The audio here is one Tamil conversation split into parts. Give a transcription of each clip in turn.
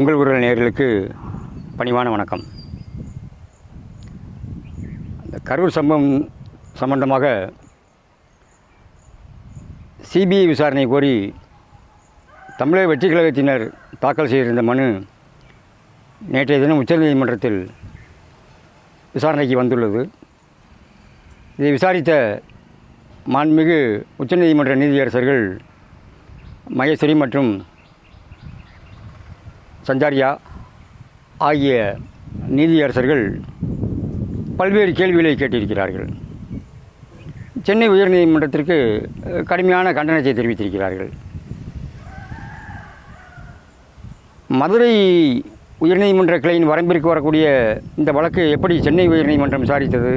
உங்கள் உறவு நேர்களுக்கு பணிவான வணக்கம். இந்த கரூர் சம்பவம் சம்பந்தமாக சிபிஐ விசாரணை கோரி தமிழக வெற்றி கழகத்தினர் தாக்கல் செய்திருந்த மனு நேற்றைய தினம் உச்சநீதிமன்றத்தில் விசாரணைக்கு வந்துள்ளது. இதை விசாரித்த மாண்புமிகு உச்சநீதிமன்ற நீதியரசர்கள் மகேஸ்வரி மற்றும் சஞ்சாரியா ஆகிய நீதியரசர்கள் பல்வேறு கேள்விகளை கேட்டிருக்கிறார்கள். சென்னை உயர்நீதிமன்றத்திற்கு கடுமையான கண்டனத்தை தெரிவித்திருக்கிறார்கள். மதுரை உயர்நீதிமன்ற கிளையின் வரம்பிற்கு வரக்கூடிய இந்த வழக்கு எப்படி சென்னை உயர்நீதிமன்றம் விசாரித்தது?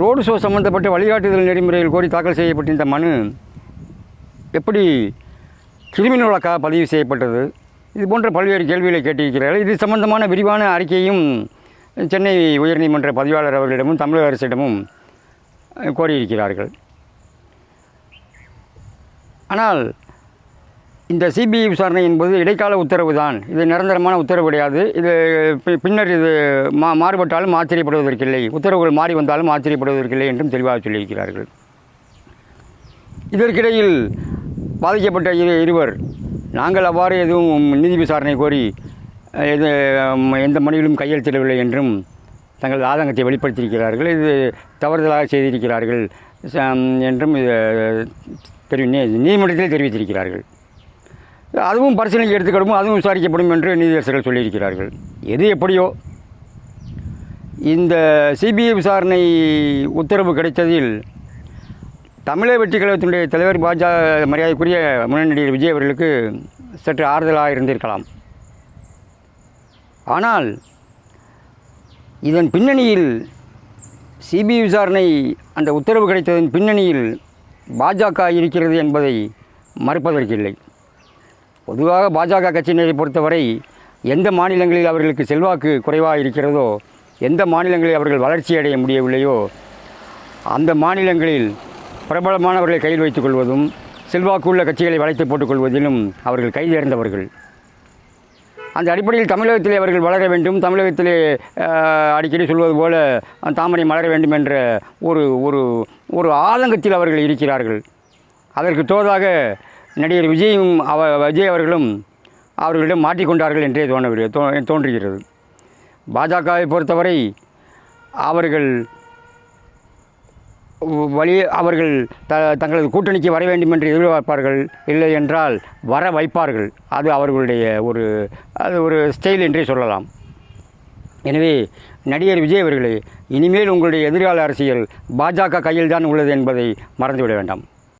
ரோடு ஷோ சம்பந்தப்பட்ட வழிகாட்டுதல் நெறிமுறைகள் கோரி தாக்கல் செய்யப்பட்ட இந்த மனு எப்படி கிரிமினல் வழக்காக பதிவு செய்யப்பட்டது? இது போன்ற பல்வேறு கேள்விகளை கேட்டிருக்கிறார்கள். இது சம்பந்தமான விரிவான அறிக்கையும் சென்னை உயர்நீதிமன்ற பதிவாளர் அவர்களிடமும் தமிழக அரசிடமும் கோரியிருக்கிறார்கள். ஆனால் இந்த சிபிஐ விசாரணை என்பது இடைக்கால உத்தரவு தான். இது நிரந்தரமான உத்தரவு கிடையாது. இது பி- பின்னர் இது மா மாறுபட்டாலும் ஆச்சரியப்படுவதற்கில்லை. உத்தரவுகள் மாறி வந்தாலும் ஆச்சரியப்படுவதற்கில்லை என்றும் தெளிவாக சொல்லியிருக்கிறார்கள். இதற்கிடையில் பாதிக்கப்பட்ட இரு இருவர் நாங்கள் அவ்வாறு எதுவும் நீதி விசாரணை கோரி எது எந்த மனுவிலும் கையெழுத்திடவில்லை என்றும் தங்கள் ஆதங்கத்தை வெளிப்படுத்தியிருக்கிறார்கள். இது தவறுதலாக செய்திருக்கிறார்கள் என்றும் இது தெரிவி நீ- நீதிமன்றத்தில் தெரிவித்திருக்கிறார்கள். அதுவும் பரிசீலனைக்கு எடுத்துக்கிடும் அதுவும் விசாரிக்கப்படும் என்று நீதியரசர்கள் சொல்லியிருக்கிறார்கள். எது எப்படியோ. இந்த சிபிஐ விசாரணை உத்தரவு கிடைத்ததில் தமிழக வெற்றி கழகத்தினுடைய தலைவர் பாஜக மரியாதைக்குரிய முன்னணி விஜய் அவர்களுக்கு சற்று ஆறுதலாக இருந்திருக்கலாம். ஆனால் இதன் பின்னணியில் சிபிஐ விசாரணை அந்த உத்தரவு கிடைத்ததன் பின்னணியில் பாஜக இருக்கிறது என்பதை மறுப்பதற்கில்லை. பொதுவாக பாஜக கட்சியினரை பொறுத்தவரை எந்த மாநிலங்களில் அவர்களுக்கு செல்வாக்கு குறைவாக இருக்கிறதோ எந்த மாநிலங்களில் அவர்கள் வளர்ச்சி அடைய முடியவில்லையோ அந்த மாநிலங்களில் பிரபலமானவர்களை கையில் வைத்துக் கொள்வதும் செல்வாக்குள்ள கட்சிகளை வளைத்து போட்டுக்கொள்வதிலும் அவர்கள் கைதேர்ந்தவர்கள் அந்த அடிப்படையில் தமிழகத்திலே அவர்கள் வளர வேண்டும். தமிழகத்திலே அடிக்கடி சொல்வது போல தாமரை மலர வேண்டும் என்ற ஒரு ஒரு ஒரு ஆதங்கத்தில் அவர்கள் இருக்கிறார்கள். அதற்கு தோதாக நடிகர் விஜயும் அவ விஜய் அவர்களும் அவர்களிடம் மாட்டிக்கொண்டார்கள் என்றே தோணவில்லை தோ தோன்றுகிறது. பாஜகவை பொறுத்தவரை அவர்கள் வழி அவர்கள் த தங்களது கூட்டணிக்கு வர வேண்டும் என்று எதிர்பார்ப்பார்கள். இல்லை என்றால் வர வைப்பார்கள். அது அவர்களுடைய ஒரு அது ஒரு ஸ்டைல் என்றே சொல்லலாம். எனவே நடிகர் விஜய் அவர்களே இனிமேல் உங்களுடைய எதிர்கால அரசியல் பாஜக கையில் தான் உள்ளது என்பதை மறந்துவிட வேண்டாம்.